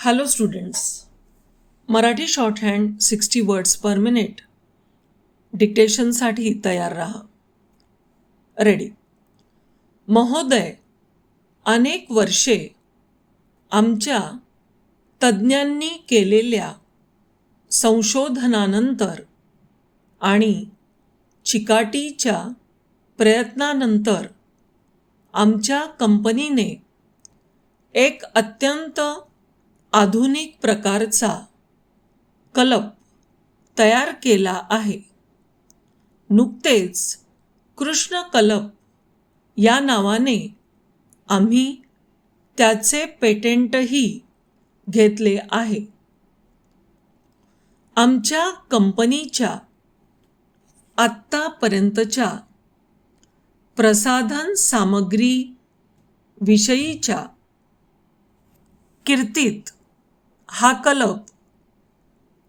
Hello students Marathi shorthand sixty words per minute डिक्टेशनसाठी तयार राहा. Ready महोदय अनेक वर्षे आमच्या तज्ज्ञांनी केलेल्या संशोधनानंतर आणि चिकाटीच्या प्रयत्नानंतर आमच्या कंपनीने एक अत्यंत आधुनिक प्रकारचा कलप तयार केला आहे. नुकतेच कृष्ण कलप या नावाने आम्ही त्याचे पेटेंटही घेतले आहे. आमच्या कंपनीच्या आत्तापर्यंतच्या प्रसाधन सामग्री विषयीच्या कीर्तीत हा कलप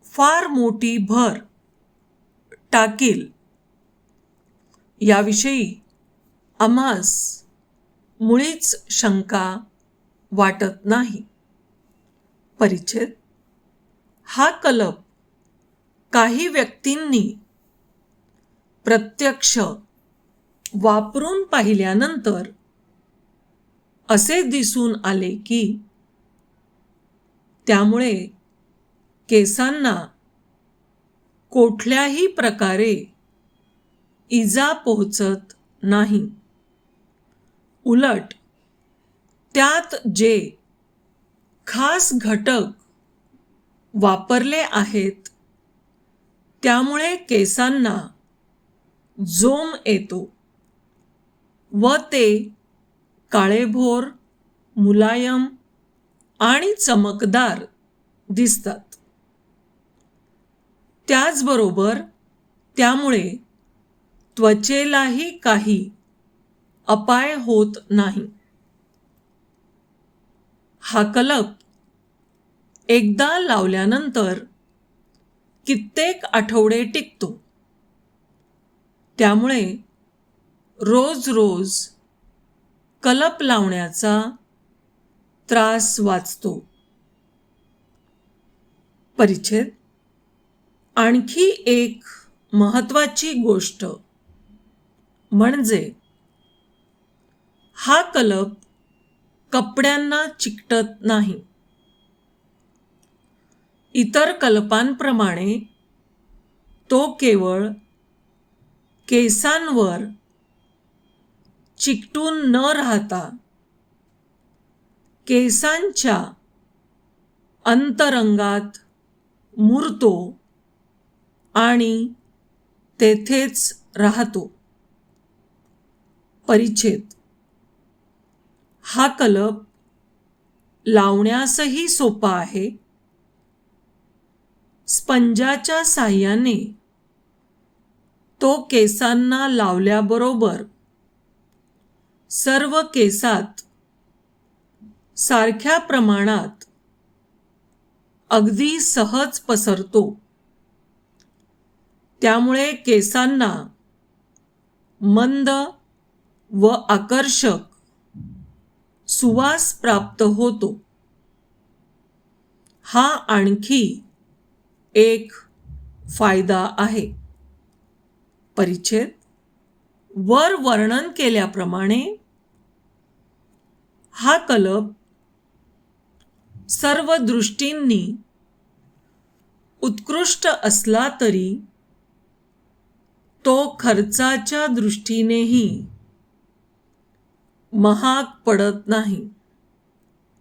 फार मोठी भर टाकेल. याविषयी आम्हास मुळीच शंका वाटत नाही. परिच्छेद. हा कलप काही व्यक्तींनी प्रत्यक्ष वापरून पाहिल्यानंतर असे दिसून आले की त्यामुळे केसांना कुठल्याही प्रकारे इजा पोहोचत नाही. उलट त्यात जे खास घटक वापरले आहेत त्यामुळे केसांना जोम येतो व ते काळेभोर मुलायम आणि चमकदार दिसतात. त्याचबरोबर त्यामुळे त्वचेलाही काही अपाय होत नाही. हा कलप एकदा लावल्यानंतर कित्येक आठवडे टिकतो. त्यामुळे रोज रोज कलप लावण्याचा त्रास वाचतो. परिच्छेद. आणखी एक महत्वाची गोष्ट म्हणजे हा कलप कपड्यांना चिकटत नाही. इतर कल्पांप्रमाणे तो केवळ केसांवर चिकटून न राहता केसांच्या अंतरंगात मुरतो आणि तेथेच राहतो. परिच्छेद. हा कलप लावण्यासही सोपा आहे. स्पंजाच्या साह्याने तो केसांना लावल्याबरोबर सर्व केसात सारख्या प्रमाणात अगदी सहज पसरतो. त्यामुळे केसांना मंद व आकर्षक सुवास प्राप्त होतो. हा आणखी एक फायदा आहे. परिच्छेद. वर वर्णन केल्याप्रमाणे हा कलप सर्व दृष्टींनी उत्कृष्ट असला तरी तो खर्चाच्या दृष्टीनेही महाग पडत नाही.